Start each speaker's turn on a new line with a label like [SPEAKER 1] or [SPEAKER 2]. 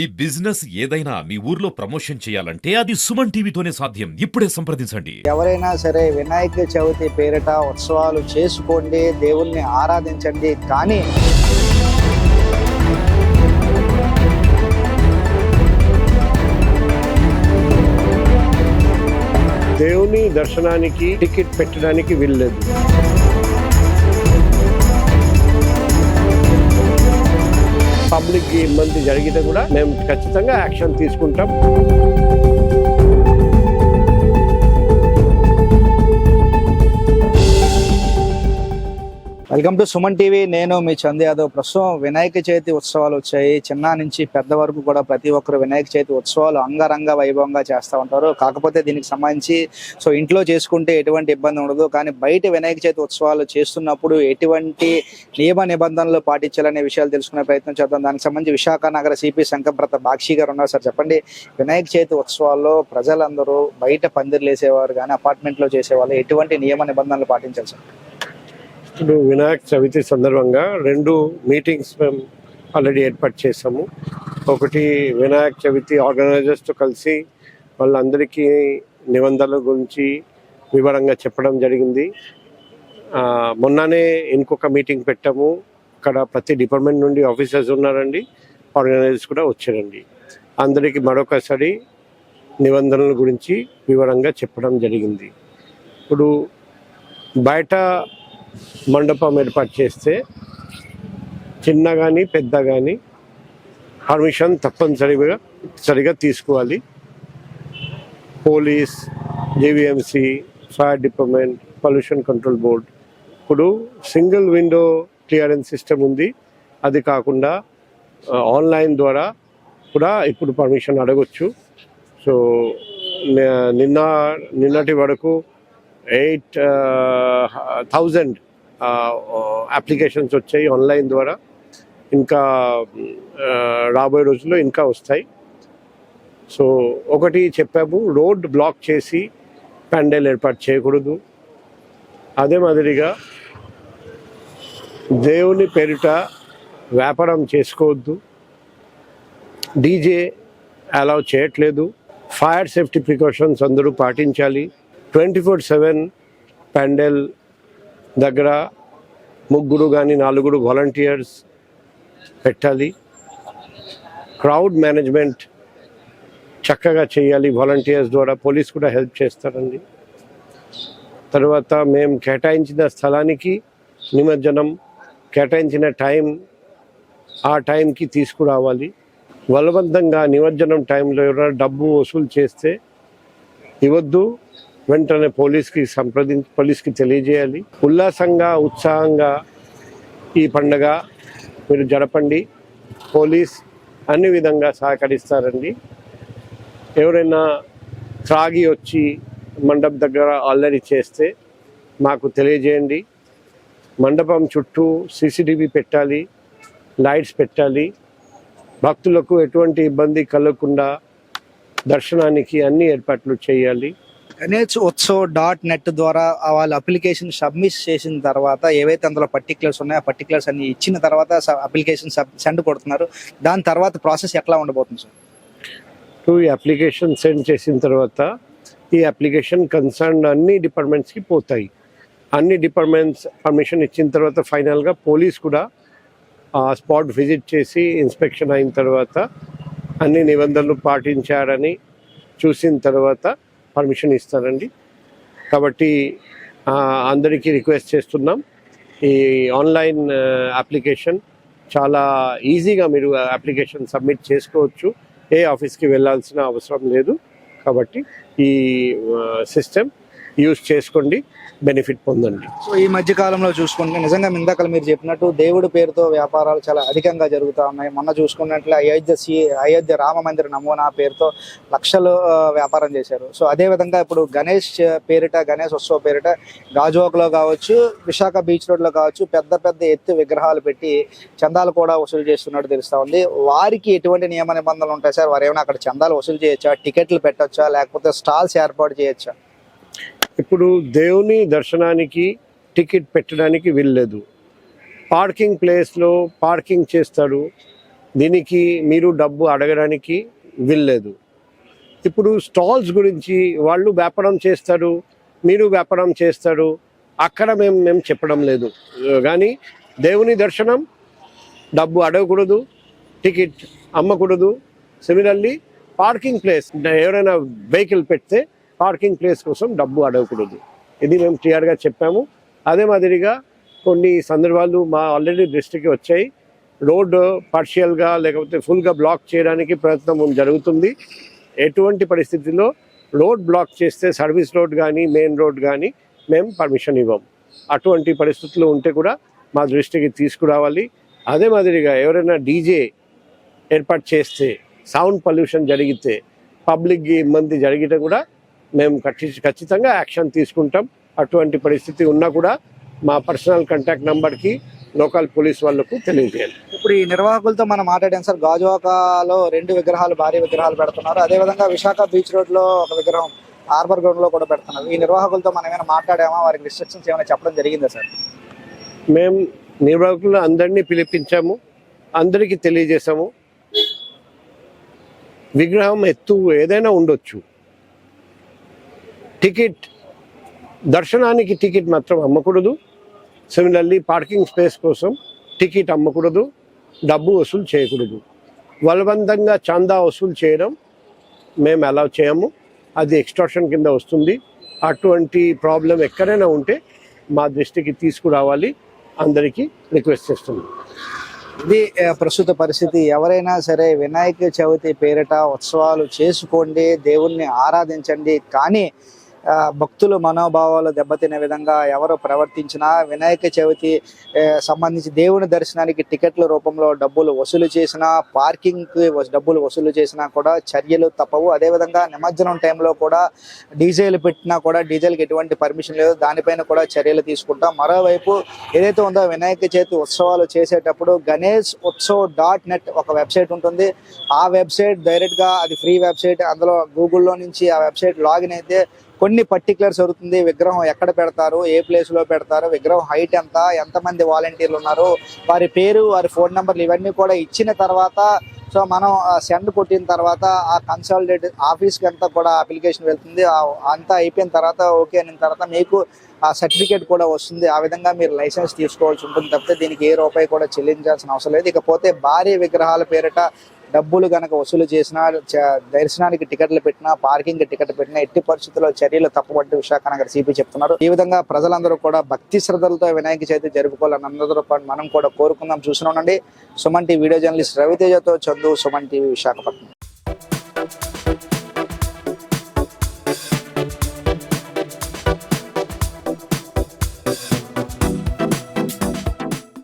[SPEAKER 1] ఈ బిజినెస్ ఏదైనా మీ ఊర్లో ప్రమోషన్ చేయాలంటే అది సుమన్ టీవీతోనే సాధ్యం. ఇప్పుడే సంప్రదించండి.
[SPEAKER 2] ఎవరైనా సరే వినాయక చవితి పేరిట ఉత్సవాలు చేసుకోండి దేవుణ్ణి ఆరాధించండి. కానీ
[SPEAKER 3] దేవుని దర్శనానికి టికెట్ పెట్టడానికి వీల్లేదు. పబ్లిక్కి ఇబ్బంది జరిగితే కూడా మేము ఖచ్చితంగా యాక్షన్ తీసుకుంటాం.
[SPEAKER 2] Welcome to Suman TV. నేను మీ చంద్ యాదవ్. ప్రస్తుతం వినాయక చవితి ఉత్సవాలు వచ్చాయి. చిన్న నుంచి పెద్ద వరకు కూడా ప్రతి ఒక్కరు వినాయక చవితి ఉత్సవాలు అంగరంగ వైభవంగా చేస్తూ ఉంటారు. కాకపోతే దీనికి సంబంధించి సో ఇంట్లో చేసుకుంటే ఎటువంటి ఇబ్బంది ఉండదు. కానీ బయట వినాయక చవితి ఉత్సవాలు చేస్తున్నప్పుడు ఎటువంటి నియమ నిబంధనలు పాటించాలనే విషయాలు తెలుసుకునే ప్రయత్నం చేద్దాం. దానికి సంబంధించి విశాఖ నగర సిపి శంకర్ప్రత బాక్షి గారు ఉన్నారు సార్. చెప్పండి వినాయక చవితి ఉత్సవాల్లో ప్రజలందరూ బయట పందిర్లు వేసేవారు కానీ అపార్ట్మెంట్లో చేసేవాళ్ళు ఎటువంటి నియమ నిబంధనలు పాటించాలి సార్?
[SPEAKER 3] ఇప్పుడు వినాయక చవితి సందర్భంగా రెండు మీటింగ్స్ మేము ఆల్రెడీ ఏర్పాటు చేసాము ఒకటి వినాయక చవితి ఆర్గనైజర్స్తో కలిసి వాళ్ళందరికీ నిబంధనల గురించి వివరంగా చెప్పడం జరిగింది. మొన్ననే ఇంకొక మీటింగ్ పెట్టాము. అక్కడ ప్రతి డిపార్ట్మెంట్ నుండి ఆఫీసర్స్ ఉన్నారండి. ఆర్గనైజర్స్ కూడా వచ్చారండి. అందరికీ మరొకసారి నిబంధనల గురించి వివరంగా చెప్పడం జరిగింది. ఇప్పుడు బయట మండపం ఏర్పాటు చేస్తే చిన్న కానీ పెద్ద కానీ పర్మిషన్ తప్పనిసరిగా సరిగా తీసుకోవాలి. Police GVMC fire department pollution control board. ఇప్పుడు సింగిల్ విండో క్లియరెన్స్ సిస్టమ్ ఉంది. అది కాకుండా ఆన్లైన్ ద్వారా కూడా ఇప్పుడు పర్మిషన్ అడగొచ్చు. సో నిన్న నిన్నటి వరకు ఎయిట్ థౌజండ్ అప్లికేషన్స్ వచ్చాయి ఆన్లైన్ ద్వారా. ఇంకా రాబోయే రోజుల్లో ఇంకా వస్తాయి. సో ఒకటి చెప్పాము రోడ్ బ్లాక్ చేసి పెండల్ ఏర్పాటు చేయకూడదు. అదే మాదిరిగా దేవుని పేరిట వ్యాపారం చేసుకోవద్దు. డీజే అలౌ చేయట్లేదు. ఫైర్ సేఫ్టీ ప్రికాషన్స్ అందరూ పాటించాలి. ట్వంటీ ఫోర్ సెవెన్ ప్యాండెల్ దగ్గర ముగ్గురు కానీ నాలుగురు వాలంటీర్స్ పెట్టాలి. క్రౌడ్ మేనేజ్మెంట్ చక్కగా చేయాలి. వాలంటీర్స్ ద్వారా పోలీస్ కూడా హెల్ప్ చేస్తారండి. తర్వాత మేము కేటాయించిన స్థలానికి నిమజ్జనం కేటాయించిన టైం ఆ టైంకి తీసుకురావాలి. బలవంతంగా నిమజ్జనం టైంలో ఎవరైనా డబ్బు వసూలు చేస్తే ఇవ్వద్దు. వెంటనే పోలీస్కి సంప్రదించి పోలీస్కి తెలియజేయాలి. ఉల్లాసంగా ఉత్సాహంగా ఈ పండగ మీరు జరపండి. పోలీస్ అన్ని విధంగా సహకరిస్తారండి. ఎవరైనా త్రాగి వచ్చి మండపం దగ్గర అల్లరి చేస్తే మాకు తెలియజేయండి. మండపం చుట్టూ సీసీటీవీ పెట్టాలి లైట్స్ పెట్టాలి. భక్తులకు ఎటువంటి ఇబ్బంది కలగకుండా దర్శనానికి అన్ని ఏర్పాట్లు చేయాలి.
[SPEAKER 2] గణేష్ ఉత్సవ్ డాట్ నెట్ ద్వారా వాళ్ళ అప్లికేషన్ సబ్మిట్ చేసిన తర్వాత ఏవైతే అందులో పర్టికులర్స్ ఉన్నాయో ఆ పర్టికులర్స్ అన్ని ఇచ్చిన తర్వాత అప్లికేషన్ సెండ్ కొడుతున్నారు. దాని తర్వాత ప్రాసెస్ ఎట్లా ఉండబోతుంది సార్
[SPEAKER 3] టూ ఈ అప్లికేషన్ సెండ్ చేసిన తర్వాత ఈ అప్లికేషన్ కన్సర్న్ అన్ని డిపార్ట్మెంట్స్కి పోతాయి. అన్ని డిపార్ట్మెంట్స్ పర్మిషన్ ఇచ్చిన తర్వాత ఫైనల్గా పోలీస్ కూడా ఆ స్పాట్ విజిట్ చేసి ఇన్స్పెక్షన్ అయిన తర్వాత అన్ని నిబంధనలు పాటించారని చూసిన తర్వాత పర్మిషన్ ఇస్తారండి. కాబట్టి అందరికీ రిక్వెస్ట్ చేస్తున్నాం. ఈ ఆన్లైన్ అప్లికేషన్ చాలా ఈజీగా మీరు అప్లికేషన్ సబ్మిట్ చేసుకోవచ్చు. ఏ ఆఫీస్కి వెళ్ళాల్సిన అవసరం లేదు. కాబట్టి ఈ సిస్టమ్ యూస్ చేసుకోండి బెనిఫిట్ పొందండి.
[SPEAKER 2] సో ఈ మధ్య కాలంలో చూసుకుంటే నిజంగా ఇందాక మీరు చెప్పినట్టు దేవుడి పేరుతో వ్యాపారాలు చాలా అధికంగా జరుగుతూ ఉన్నాయి. మొన్న చూసుకున్నట్లు అయోధ్య శ్రీ అయోధ్య రామ మందిర నమూనా పేరుతో లక్షలు వ్యాపారం చేశారు. సో అదే విధంగా ఇప్పుడు గణేష్ పేరిట గణేష్ ఉత్సవ పేరిట గాజువాకలో కావచ్చు విశాఖ బీచ్ రోడ్లో కావచ్చు పెద్ద పెద్ద ఎత్తు విగ్రహాలు పెట్టి చందాలు కూడా వసూలు చేస్తున్నట్టు తెలుస్తూ ఉంది. వారికి ఎటువంటి నియమ నిబంధనలు ఉంటాయి సార్? వారు ఏమైనా అక్కడ చందాలు వసూలు చేయొచ్చా? టికెట్లు పెట్టొచ్చా? లేకపోతే స్టాల్స్ ఏర్పాటు చేయొచ్చా?
[SPEAKER 3] ఇప్పుడు దేవుని దర్శనానికి టికెట్ పెట్టడానికి వెళ్ళలేదు పార్కింగ్ ప్లేస్లో పార్కింగ్ చేస్తారు దీనికి మీరు డబ్బు అడగడానికి వెళ్ళలేదు ఇప్పుడు స్టాల్స్ గురించి వాళ్ళు వ్యాపారం చేస్తారు మీరు వ్యాపారం చేస్తారు అక్కడ మేము మేము చెప్పడం లేదు. కానీ దేవుని దర్శనం డబ్బు అడగకూడదు టికెట్ అమ్మకూడదు. సిమిలర్లీ పార్కింగ్ ప్లేస్ ఎవరైనా వెహికల్ పెడితే పార్కింగ్ ప్లేస్ కోసం డబ్బు అడగకూడదు. ఇది మేము క్లియర్గా చెప్పాము. అదే మాదిరిగా కొన్ని సందర్భాలు మా ఆల్రెడీ దృష్టికి వచ్చాయి. రోడ్ పార్షియల్గా లేకపోతే ఫుల్గా బ్లాక్ చేయడానికి ప్రయత్నం జరుగుతుంది. ఎటువంటి పరిస్థితుల్లో రోడ్ బ్లాక్ చేస్తే సర్వీస్ రోడ్ కానీ మెయిన్ రోడ్ కానీ మేము పర్మిషన్ ఇవ్వం. అటువంటి పరిస్థితులు ఉంటే కూడా మా దృష్టికి తీసుకురావాలి. అదే మాదిరిగా ఎవరైనా డీజే ఏర్పాటు చేస్తే సౌండ్ పొల్యూషన్ జరిగితే పబ్లిక్కి ఇబ్బంది జరిగితే కూడా మేము ఖచ్చి- ఖచ్చితంగా యాక్షన్ తీసుకుంటాం. అటువంటి పరిస్థితి ఉన్నా కూడా మా పర్సనల్ కాంటాక్ట్ నంబర్కి లోకల్ పోలీస్ వాళ్ళకు తెలియజేయాలి.
[SPEAKER 2] ఇప్పుడు ఈ నిర్వాహకులతో మనం మాట్లాడాం సార్. గాజువాకలో రెండు విగ్రహాలు భారీ విగ్రహాలు పెడుతున్నారు. అదే విధంగా విశాఖ బీచ్ రోడ్లో ఒక విగ్రహం హార్బర్ గ్రౌండ్లో కూడా పెడుతున్నారు. ఈ నిర్వాహకులతో మనం ఏమైనా మాట్లాడామా? వారికి రిస్ట్రిక్షన్స్ ఏమైనా చెప్పడం జరిగిందా సార్?
[SPEAKER 3] మేము నిర్వాహకులు అందరినీ పిలిపించాము. అందరికీ తెలియజేశాము. విగ్రహం ఎత్తు ఏదైనా ఉండొచ్చు. టికెట్ దర్శనానికి టికెట్ మాత్రం అమ్మకూడదు. సిమిలర్లీ పార్కింగ్ స్పేస్ కోసం టికెట్ అమ్మకూడదు. డబ్బు వసూలు చేయకూడదు. బలవంతంగా చందా వసూలు చేయడం మేము అలౌ చేయము. అది ఎక్స్ట్రాక్షన్ కింద వస్తుంది. అటువంటి ప్రాబ్లం ఎక్కడైనా ఉంటే మా దృష్టికి తీసుకురావాలి. అందరికీ రిక్వెస్ట్ చేస్తున్నాం.
[SPEAKER 2] ఇది ప్రస్తుత పరిస్థితి. ఎవరైనా సరే వినాయక చవితి పేరిట ఉత్సవాలు చేసుకోండి దేవుణ్ణి ఆరాధించండి. కానీ భక్తుల మనోభావాలు దెబ్బతినే విధంగా ఎవరు ప్రవర్తించినా వినాయక చవితి సంబంధించి దేవుని దర్శనానికి టికెట్ల రూపంలో డబ్బులు వసూలు చేసినా పార్కింగ్కి డబ్బులు వసూలు చేసినా కూడా చర్యలు తప్పవు. అదేవిధంగా నిమజ్జనం టైంలో కూడా డీజేలు పెట్టినా కూడా డీజేలకు ఎటువంటి పర్మిషన్ లేదు. దానిపైన కూడా చర్యలు తీసుకుంటాం. మరోవైపు ఏదైతే ఉందో వినాయక చవితి ఉత్సవాలు చేసేటప్పుడు గణేష్ ఉత్సవ్ డాట్ నెట్ ఒక వెబ్సైట్ ఉంటుంది. ఆ వెబ్సైట్ డైరెక్ట్గా అది ఫ్రీ వెబ్సైట్. అందులో గూగుల్లో నుంచి ఆ వెబ్సైట్ లాగిన్ అయితే కొన్ని పర్టికులర్స్ జరుగుతుంది విగ్రహం ఎక్కడ పెడతారు? ఏ ప్లేస్లో పెడతారు? విగ్రహం హైట్ ఎంత? ఎంతమంది వాలంటీర్లు ఉన్నారు? వారి పేరు వారి ఫోన్ నెంబర్లు ఇవన్నీ కూడా ఇచ్చిన తర్వాత సో మనం సెండ్ కొట్టిన తర్వాత ఆ కన్సల్టేట్ ఆఫీస్కి అంతా కూడా అప్లికేషన్ వెళ్తుంది. అంతా అయిపోయిన తర్వాత ఓకే అయిన తర్వాత మీకు ఆ సర్టిఫికేట్ కూడా వస్తుంది. ఆ విధంగా మీరు లైసెన్స్ తీసుకోవాల్సి ఉంటుంది తప్పితే దీనికి ఏ రూపాయి కూడా చెల్లించాల్సిన అవసరం లేదు. ఇకపోతే భారీ విగ్రహాల పేరిట డబ్బులు గనక వసూలు చేసినా దర్శనానికి టికెట్లు పెట్టినా పార్కింగ్ టికెట్ పెట్టినా ఎట్టి పరిస్థితుల్లో చర్యలు తప్పబడ్డ విశాఖ నగర సిపి చెప్తున్నారు. ఈ విధంగా ప్రజలందరూ కూడా భక్తి శ్రద్ధలతో వినాయక చవితి జరుపుకోవాలని అందరూ మనం కూడా కోరుకుందాం. చూసిన ఉండండి. సుమన్ టీవీ వీడియో జర్నలిస్ట్ రవితేజతో చందు సుమన్ టీవీ విశాఖపట్నం.